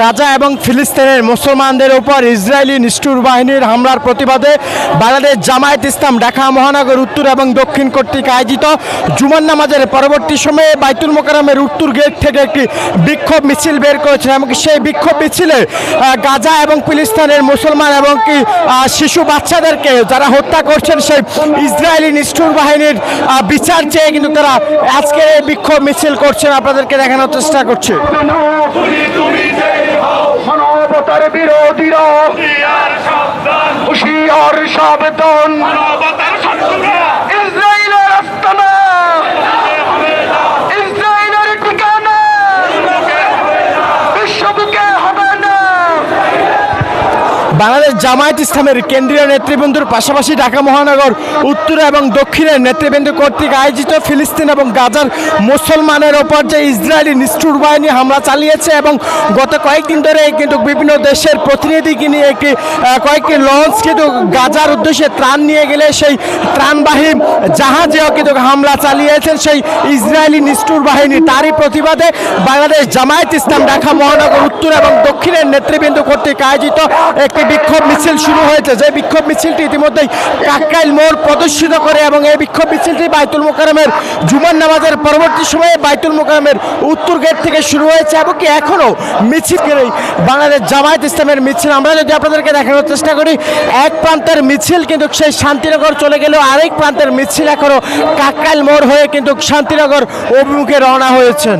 গাজা এবং ফিলিস্তিনের মুসলমানদের উপর ইসরায়েলি নিষ্ঠুর বাহিনীর হামলার প্রতিবাদে বাংলাদেশ জামায়াত ইসলাম ঢাকা মহানগর, উত্তর এবং দক্ষিণ কর্তৃক আয়োজিত জুমান নামাজের পরবর্তী সময়ে বাইতুল মোকারমের উত্তর গেট থেকে একটি বিক্ষোভ মিছিল বের করেছে এবং সেই বিক্ষোভ মিছিলে গাজা এবং ফিলিস্তিনের মুসলমান এবং কি শিশু বাচ্চাদেরকে যারা হত্যা করছেন, সেই ইসরায়েলি নিষ্ঠুর বাহিনীর বিচার চেয়ে কিন্তু তারা আজকের এই বিক্ষোভ মিছিল করছেন। আপনাদেরকে দেখানোর চেষ্টা করছে। হুশিয়ার সাবধান বাংলাদেশ জামায়াত ইসলামের কেন্দ্রীয় নেতৃবৃন্দর পাশাপাশি ঢাকা মহানগর, উত্তর এবং দক্ষিণের নেতৃবৃন্দ কর্তৃক আয়োজিত ফিলিস্তিন এবং গাজার মুসলমানের ওপর যে ইসরায়েলি নিষ্ঠুর বাহিনী হামলা চালিয়েছে এবং গত কয়েকদিন ধরে কিন্তু বিভিন্ন দেশের প্রতিনিধিকে নিয়ে একটি কয়েকটি লঞ্চ কিন্তু গাজার উদ্দেশ্যে ত্রাণ নিয়ে গেলে সেই ত্রাণবাহী জাহাজেও কিন্তু হামলা চালিয়েছেন সেই ইসরায়েলি নিষ্ঠুর বাহিনী। তারই প্রতিবাদে বাংলাদেশ জামায়াত ইসলাম ঢাকা মহানগর, উত্তর এবং দক্ষিণের নেতৃবৃন্দ কর্তৃক আয়োজিত একটি বিক্ষোভ মিছিল শুরু হয়েছে। যে বিক্ষোভ মিছিলটি ইতিমধ্যেই কাকরাইল মোড় প্রদর্শিত করে এবং এই বিক্ষোভ মিছিলটি বাইতুল মোকারমের জুমার নামাজের পরবর্তী সময়ে বাইতুল মোকারমের উত্তর গেট থেকে শুরু হয়েছে এবং কি এখনও মিছিল বাংলাদেশ জামায়াত ইসলামের মিছিল। আমরা যদি আপনাদেরকে দেখানোর চেষ্টা করি, এক প্রান্তের মিছিল কিন্তু সেই শান্তিনগর চলে গেলেও আরেক প্রান্তের মিছিল এখনও কাকরাইল মোড় হয়ে কিন্তু শান্তিনগর অভিমুখে রওনা হয়েছেন।